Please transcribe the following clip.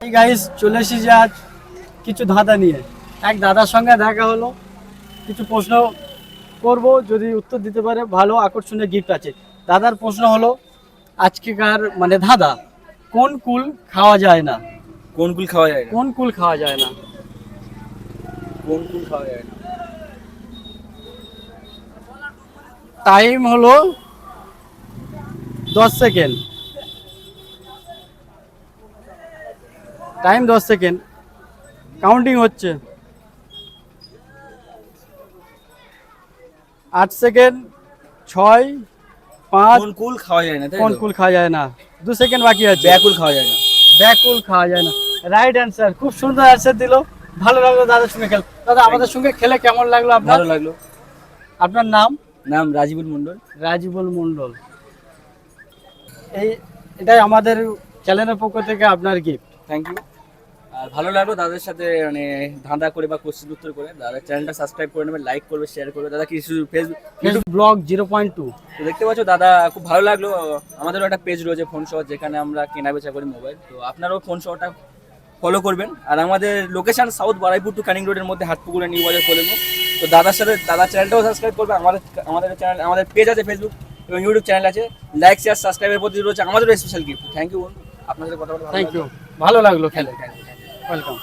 এই গাইস চলে এসেছি আজ কিছু ধাঁধা নিয়ে। এক দাদার সঙ্গে দেখা হলো। কিছু প্রশ্ন করব যদি উত্তর দিতে পারে ভালো আকর্ষণীয় গিফট আছে। দাদার প্রশ্ন হলো আজকেকার মানে ধাঁধা কোন কুল খাওয়া যায় না? কোন কুল খাওয়া যায় না? কোন কুল খাওয়া যায় না? কোন কুল খাওয়া যায় না? টাইম হলো দশ সেকেন্ড টাইম দশ সেকেন্ড। কাউন্টিং হচ্ছে। আট সেকেন্ড ছয় পাঁচ কুল খাওয়া যায় না কোন কুল খাওয়া যায় না। দু সেকেন্ড বাকি আছে। ব্যাকুল খাওয়া যায় না। ব্যাকুল খাওয়া যায় না। রাইট অ্যান্সার খুব সুন্দর অ্যান্সার দিল। ভালো লাগল দাদার সঙ্গে খেল দাদা আমাদের সঙ্গে খেলে কেমন লাগল আপনার? ভালো লাগল। আপনার নাম? নাম রাজীবুল মন্ডল রাজীবুল মন্ডল এই এটাই আমাদের চ্যানেলের পক্ষ থেকে আপনার গিফট থ্যাংক ইউ আর ভালো লাগল দাদার সাথে মানে ধাঁধা করে বা কোশ্চেন উত্তর করে। দাদার চ্যানেলটা সাবস্ক্রাইব করে নেবে লাইক করবে শেয়ার করবে। দাদা কিছু Facebook blog zero point two তো দেখতে পাচ্ছ দাদা খুব ভালো লাগল। আমাদেরও একটা পেজ রয়েছে ফোন শো যেখানে আমরা কেনা বেচা করি মোবাইল তো আপনারাও ফোন শোটা ফলো করবেন। আর আমাদের location south Baruipur to Canning রোডের মধ্যে হাটপুকুরে নিউ বাজার কলেমো তো দাদার সাথে দাদার চ্যানেলটাও সাবস্ক্রাইব করবে আমাদের আমাদের চ্যানেল আমাদের পেজ আছে ফেসবুক এবং ইউটিউব চ্যানেল আছে। লাইক শেয়ার সাবস্ক্রাইবের প্রতি রয়েছে আমাদেরও স্পেশাল গিফট থ্যাংক ইউ আপনাদের কথা বলে থ্যাংক ইউ ভালো লাগল খেলে. ওয়েলকাম